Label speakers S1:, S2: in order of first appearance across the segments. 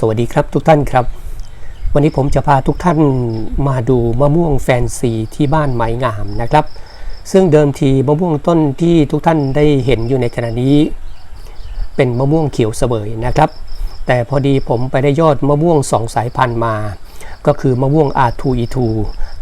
S1: สวัสดีครับทุกท่านครับ วันนี้ผมจะพาทุกท่านมาดูมะม่วงแฟนซีที่บ้านไม้งามนะครับ ซึ่งเดิมทีมะม่วงต้นที่ทุกท่านได้เห็นอยู่ในขณะนี้ เป็นมะม่วงเขียวเสวยนะครับ แต่พอดีผมไปได้ยอดมะม่วงสองสายพันธุ์มา ก็คือมะม่วงอาทูอีทู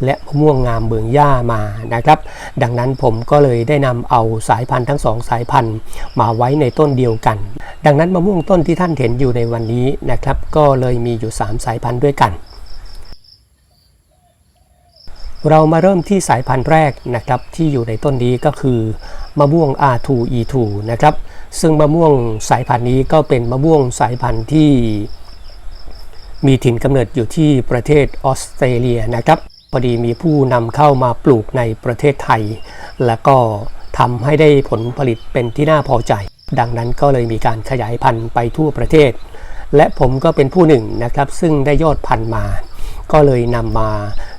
S1: และมะม่วงงามเบืองย่ามานะครับ ดังนั้นผมก็เลยได้นำเอาสายพันธุ์ทั้งสองสายพันธุ์มาไว้ในต้นเดียวกัน ดังนั้นมะม่วงต้นที่ท่านเห็นอยู่ในวันนี้นะครับ ก็เลยมีอยู่ 3 สายพันธุ์ด้วยกัน เรามาเริ่มที่สายพันธุ์แรกนะครับที่อยู่ในต้นนี้ก็คือมะม่วง R2E2 นะครับ ซึ่งมะม่วงสายพันธุ์นี้ก็เป็นมะม่วงสายพันธุ์ที่มีถิ่นกำเนิดอยู่ที่ประเทศออสเตรเลียนะครับ อดีมีผู้นำเข้ามาปลูกในประเทศไทย และก็ทำให้ได้ผลผลิตเป็นที่น่าพอใจ ดังนั้นก็เลยมีการขยายพันธุ์ไปทั่วประเทศ และผมก็เป็นผู้หนึ่งนะครับซึ่งได้ยอดพันธุ์มา ก็เลยนำมา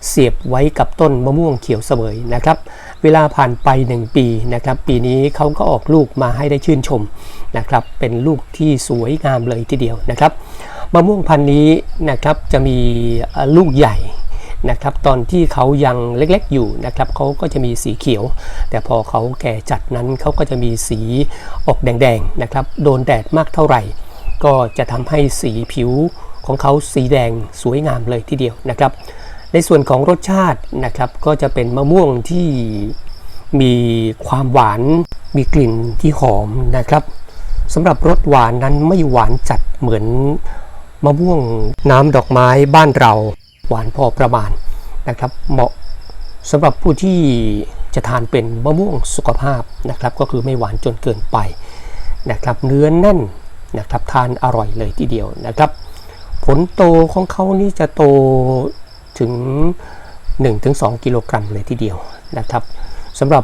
S1: เสียบไว้กับต้นมะม่วงเขียวเสวยนะครับ เวลาผ่านไป 1 ปีนะครับ ปีนี้เขาก็ออกลูกมาให้ได้ชื่นชมนะครับ เป็นลูกที่สวยงามเลยทีเดียวนะครับมะม่วงพันธุ์นี้นะครับจะมีลูกใหญ่ นะครับตอนที่เขายังเล็กๆอยู่นะครับเขาก็จะมีสีเขียว แต่พอเขาแก่จัดนั้นเขาก็จะมีสีออกแดงๆนะครับโดนแดดมากเท่าไหร่ ก็จะทำให้สีผิวของเขาสีแดงสวยงามเลยทีเดียวนะครับ ในส่วนของรสชาตินะครับก็จะเป็นมะม่วงที่มีความหวานมีกลิ่นที่หอมนะครับสำหรับรสหวานนั้นไม่หวานจัดเหมือนมะม่วงน้ำดอกไม้บ้านเรา หวานพอประมาณนะครับ เหมาะสำหรับผู้ที่จะทานเป็นมะม่วงสุขภาพนะครับ ก็คือไม่หวานจนเกินไปนะครับ เนื้อแน่นนะครับทานอร่อยเลยทีเดียวนะครับ ผลโตของเขานี่จะโตถึง 1-2 กิโลกรัมเลยทีเดียวนะครับสำหรับ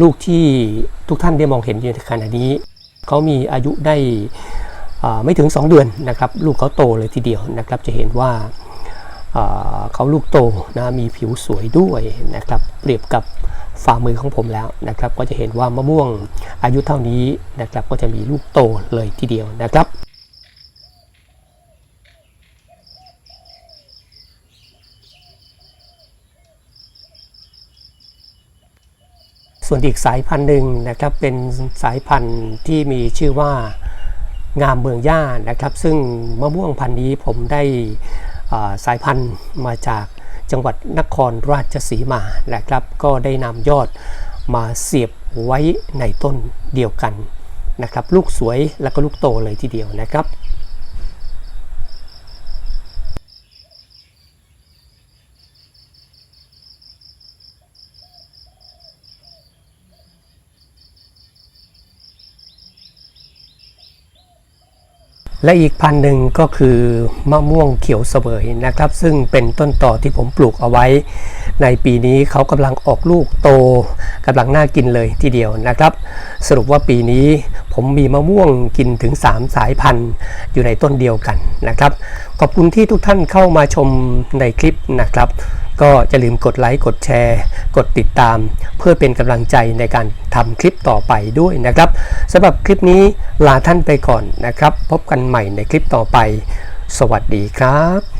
S1: ลูกที่ทุกท่านได้มองเห็นอยู่ในขณะนี้เขามีอายุได้ไม่ถึง 2 เดือนนะครับ ลูกเขาโตเลยทีเดียวนะครับ จะเห็นว่า เขาลูกโตนะมีผิวสวยด้วยนะครับเปรียบกับฝ่ามือของผมแล้วนะครับ ก็จะเห็นว่ามะม่วงอายุเท่านี้นะครับ ก็จะมีลูกโตเลยทีเดียวนะครับส่วนอีกสายพันธุ์หนึ่งนะครับเป็นสายพันธุ์ที่มีชื่อว่างามเมืองย่านะครับ ซึ่งมะม่วงพันธุ์นี้ผมได้ สายพันธุ์มาจากจังหวัดนครราชสีมานะครับ ก็ได้นำยอดมาเสียบไว้ในต้นเดียวกันนะครับ ลูกสวยแล้วก็ลูกโตเลยทีเดียวนะครับ และอีกพันหนึ่งก็คือมะม่วงเขียวเสวยนะครับ ซึ่งเป็นต้นต่อที่ผมปลูกเอาไว้ ในปีนี้เขากำลังออกลูกโตกำลังน่ากินเลยทีเดียวนะครับ สรุปว่าปีนี้ผมมีมะม่วงกินถึง 3 สายพันธุ์อยู่ในต้นเดียวกันนะครับ ขอบคุณที่ทุกท่านเข้ามาชมในคลิปนะครับ ก็อย่าลืมกดไลค์กดแชร์ กดติดตาม เพื่อเป็นกำลังใจในการทำคลิปต่อไปด้วยนะครับสำหรับคลิปนี้ลาท่านไปก่อนนะครับ พบกันใหม่ในคลิปต่อไป สวัสดีครับ